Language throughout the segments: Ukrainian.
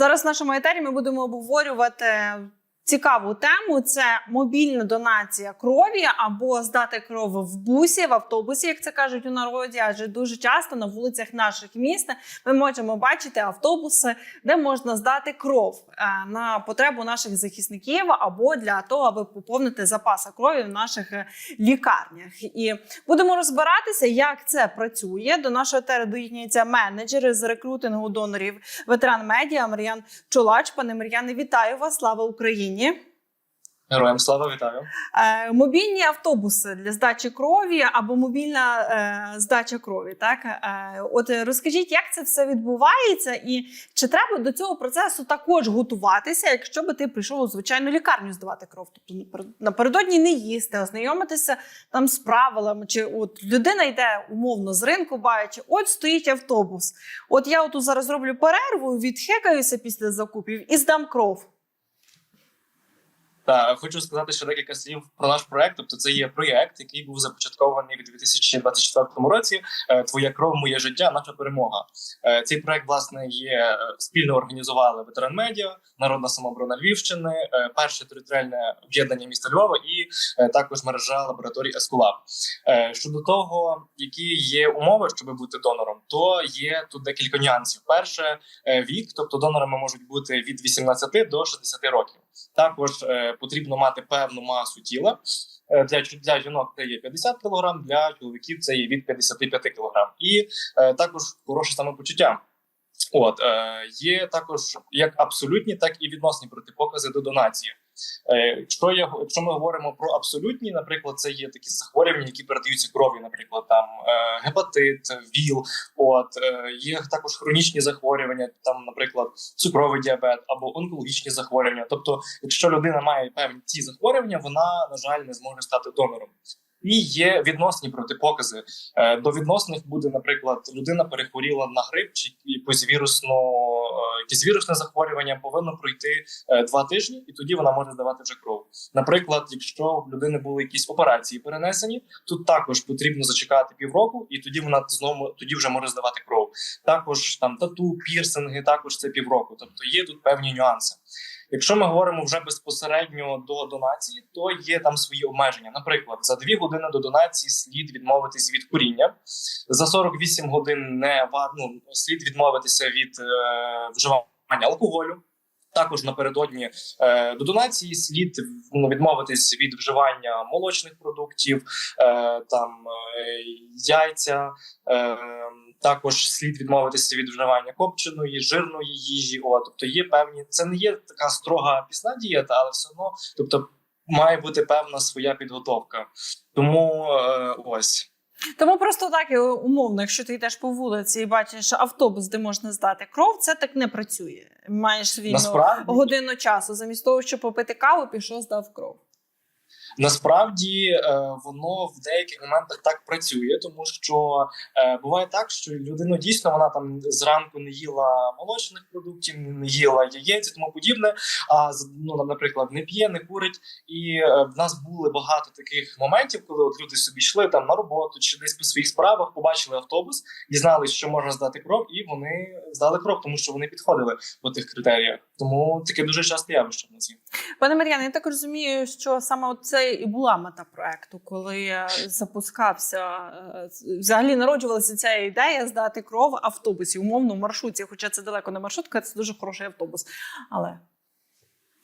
Зараз в нашому етері ми будемо обговорювати цікаву тему: це мобільна донація крові або здати кров в бусі, в автобусі, як це кажуть у народі. Адже дуже часто на вулицях наших міст ми можемо бачити автобуси, де можна здати кров е, на потребу наших захисників або для того, аби поповнити запаси крові в наших е, лікарнях. І будемо розбиратися, як це працює. До нашого етери доєднується менеджер з рекрутингу донорів ветеран медіа Мар'ян Чолач. Пане Мар'яне, вітаю вас! Слава Україні! Героям слава вітаю. Е, мобільні автобуси для здачі крові або мобільна е, здача крові. Так е, от розкажіть, як це все відбувається, і чи треба до цього процесу також готуватися, якщо би ти прийшов у звичайну лікарню здавати кров? Тобто напередодні не їсти, ознайомитися там з правилами, чи от людина йде умовно з ринку, бачить, от стоїть автобус. От я отут зараз зроблю перерву, відхекаюся після закупів і здам кров. Та хочу сказати ще декілька слів про наш проект. Тобто, це є проєкт, який був започаткований в 2024 році. Е, Твоя кров, моє життя, наша перемога. Е, Цей проект власне є е, спільно організували ветеран медіа, народна самооборона Львівщини, перше територіальне об'єднання міста Львова і також мережа лабораторій Ескулап. Е, Щодо того, які є умови, щоб бути донором, то є тут декілька нюансів. Перше вік, тобто донорами можуть бути від 18 до 60 років. Також е, потрібно мати певну масу тіла. Е, Для, для жінок це є 50 кг, для чоловіків це є від 55 кг. І е, також хороше самопочуття. От е, є також як абсолютні, так і відносні протипокази до донації. Е, якщо, я, якщо ми говоримо про абсолютні, наприклад, це є такі захворювання, які передаються кров'ю, наприклад, там е, гепатит, ВІЛ, от е, є також хронічні захворювання, там, наприклад, цукровий діабет або онкологічні захворювання. Тобто, якщо людина має певні ці захворювання, вона на жаль не зможе стати донором. І є відносні протипокази. Е, До відносних буде, наприклад, людина перехворіла на грип чи якусь вірусну, е, якесь вірусне захворювання, повинно пройти е, два тижні, і тоді вона може здавати вже кров. Наприклад, якщо в людини були якісь операції перенесені, тут також потрібно зачекати півроку, і тоді вона знову тоді вже може здавати кров. Також там тату, пірсинги, також це півроку. Тобто є тут певні нюанси. Якщо ми говоримо вже безпосередньо до донації, то є там свої обмеження. Наприклад, за дві години до донації слід відмовитись від куріння. За 48 годин не ну, слід відмовитися від е, вживання алкоголю. Також напередодні е, до донації слід ну, відмовитись від вживання молочних продуктів, е, там е, яйця. Е, також слід відмовитися від вживання копченої, жирної їжі. О, тобто є певні, це не є така строга пісна дієта, але все одно, тобто, має бути певна своя підготовка. Тому е, ось. Тому просто так і умовно, якщо ти йдеш по вулиці і бачиш автобус, де можна здати кров, це так не працює. Маєш вільну Насправді, годину часу. Замість того, щоб попити каву, пішов, здав кров. Насправді е, воно в деяких моментах так працює, тому що е, буває так, що людина дійсно вона там зранку не їла молочних продуктів, не їла яєць і тому подібне. А ну, нам, наприклад, не п'є, не курить. І е, в нас були багато таких моментів, коли от люди собі йшли там на роботу чи десь по своїх справах, побачили автобус, дізналися, що можна здати кров, і вони здали кров, тому що вони підходили по тих критеріях. Тому таке дуже часто явище в нас є. Пане Мар'яне, я так розумію, що саме це і була мета проекту, коли е, запускався е, взагалі народжувалася ця ідея здати кров автобусі, умовно в маршрутці. Хоча це далеко не маршрутка, це дуже хороший автобус. Але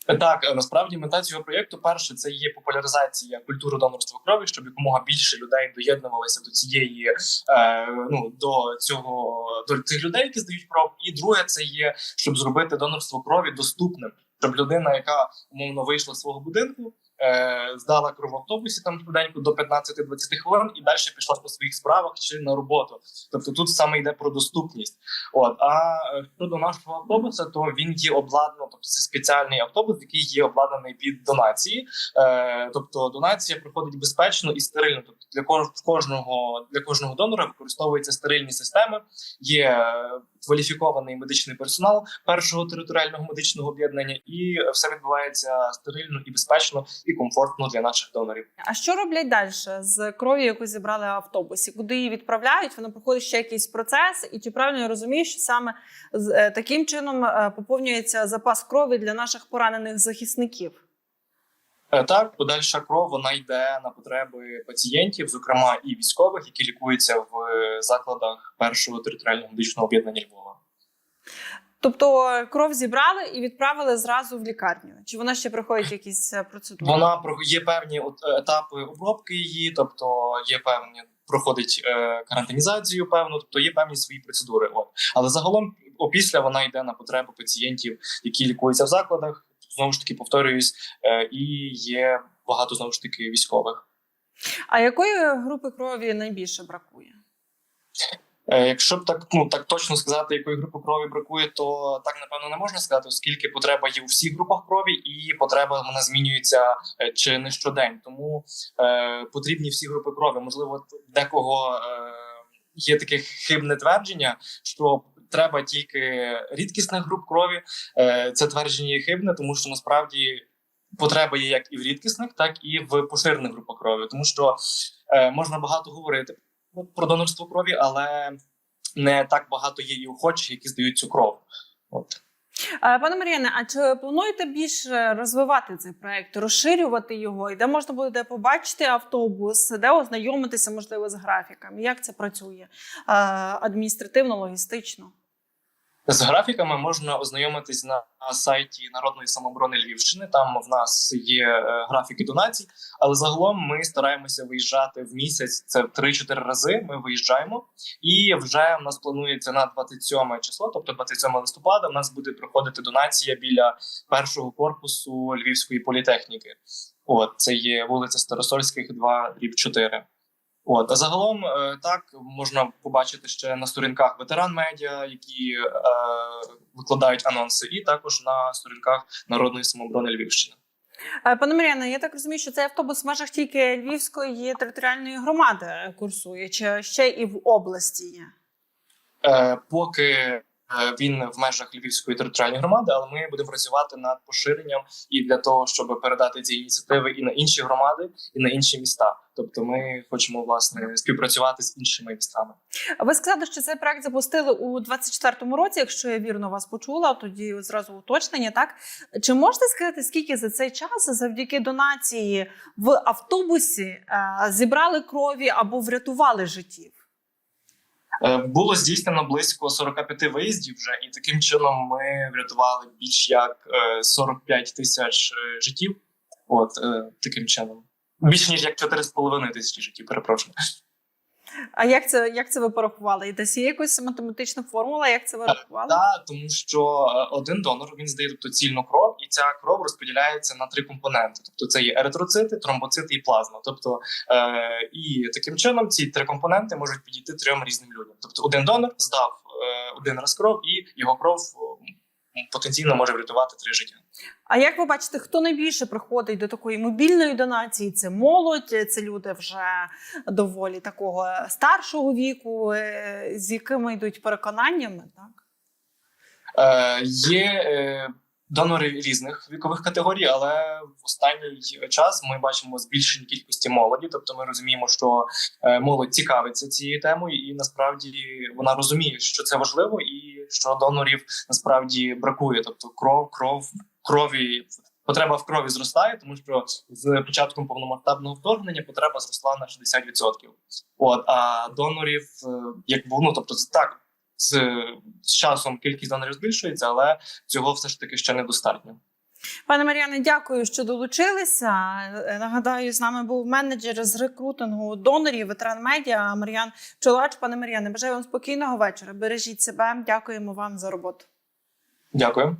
Так, е, насправді мета цього проєкту перше це є популяризація культури донорства крові, щоб якомога більше людей доєднувалися до цієї е, ну до цього до цих людей, які здають кров. І друге, це є щоб зробити донорство крові доступним, щоб людина, яка умовно вийшла з свого будинку. Е, здала кров в автобусі там швиденько до 15-20 хвилин і далі пішла по своїх справах чи на роботу. Тобто тут саме йде про доступність. От а е, щодо нашого автобуса, то він є обладнаний, тобто це спеціальний автобус, який є обладнаний під донації. Е, тобто донація проходить безпечно і стерильно. Тобто для кожного для кожного донора використовуються стерильні системи. Є е, кваліфікований медичний персонал першого територіального медичного об'єднання, і все відбувається стерильно і безпечно і комфортно для наших донорів. А що роблять далі з кров'ю, яку зібрали в автобусі? Куди її відправляють? Вона проходить ще якийсь процес, і чи правильно я розумію, що саме е, таким чином е, поповнюється запас крові для наших поранених захисників? Е, Так, подальша кров вона йде на потреби пацієнтів, зокрема і військових, які лікуються в е, закладах першого територіального медичного об'єднання Львова. Тобто кров зібрали і відправили зразу в лікарню? Чи вона ще проходить якісь е, процедури? Вона є певні е, етапи обробки її, тобто є певні проходить е, карантинізацію, певну, тобто є певні свої процедури. От але загалом опісля вона йде на потреби пацієнтів, які лікуються в закладах. Знову ж таки повторююсь, е, і є багато знову ж таки військових. А якої групи крові найбільше бракує? Е, Якщо б так ну так точно сказати, якої групи крові бракує, то так напевно не можна сказати, оскільки потреба є у всіх групах крові, і потреба вона змінюється е, чи не щодень. Тому е, потрібні всі групи крові. Можливо, декого е, є таке хибне твердження, що треба тільки рідкісних груп крові. Е, це твердження є хибне, тому що насправді. Потреба є як і в рідкісних, так і в поширених групах крові, тому що е, можна багато говорити про донорство крові, але не так багато є і охочих, які здають цю кров. От. Е, Пане Мар'яне, а чи плануєте більше розвивати цей проект, розширювати його, і де можна буде побачити автобус, де ознайомитися, можливо, з графіками? Як це працює Е, адміністративно, логістично? З графіками можна ознайомитись на сайті Народної самооборони Львівщини. Там в нас є е, графіки донацій, але загалом ми стараємося виїжджати в місяць. Це 3-4 рази. Ми виїжджаємо, і вже в нас планується на 27 число, тобто 27 листопада. В нас буде проходити донація біля першого корпусу Львівської політехніки. От це є вулиця Старосольських, 2, дріб 4. От а загалом е, так можна побачити ще на сторінках ветеран медіа, які е, викладають анонси, і також на сторінках народної самооборони Львівщини. Е, Пане Мар'яне, я так розумію, що цей автобус в межах тільки Львівської територіальної громади курсує, чи ще і в області є? Е, поки він в межах Львівської територіальної громади, але ми будемо працювати над поширенням і для того, щоб передати ці ініціативи і на інші громади, і на інші міста. Тобто, ми хочемо власне співпрацювати з іншими містами. Ви сказали, що цей проект запустили у 24-му році, якщо я вірно вас почула, тоді зразу уточнення. Так чи можете сказати, скільки за цей час завдяки донації в автобусі е, зібрали крові або врятували життів? Е, Було здійснено близько 45 виїздів вже, і таким чином ми врятували більш як е, 45 тисяч е, життів. От е, таким чином. Більше ніж як 4,5 тисячі життів, перепрошую. А як це як це ви порахували? І десь є якась математична формула, як це ви рахували? Так, тому що е, один донор він здає тобто цільну кров, і ця кров розподіляється на три компоненти: тобто це є еритроцити, тромбоцити і плазма. Тобто е, і таким чином ці три компоненти можуть підійти трьом різним людям. Тобто, один донор здав е, один раз кров, і його кров е, потенційно може врятувати три життя. А як ви бачите, хто найбільше приходить до такої мобільної донації? Це молодь, це люди вже доволі такого старшого віку, е, з якими йдуть переконаннями, так? Е, є е, донори різних вікових категорій, але в останній час ми бачимо збільшення кількості молоді. Тобто, ми розуміємо, що е, молодь цікавиться цією темою, і насправді вона розуміє, що це важливо, і що донорів насправді бракує. Тобто, кров, кров, крові. Потреба в крові зростає, тому що з початком повномасштабного вторгнення потреба зросла на 60%. От а донорів, е, як ну тобто, так з, з часом кількість донорів збільшується, але цього все ж таки ще недостатньо. Пане Мар'яне, дякую, що долучилися. Е, Нагадаю, з нами був менеджер з рекрутингу донорів, ветеран медіа Мар'ян Чолач. Пане Мар'яне, бажаю вам спокійного вечора. Бережіть себе. Дякуємо вам за роботу. Дякую.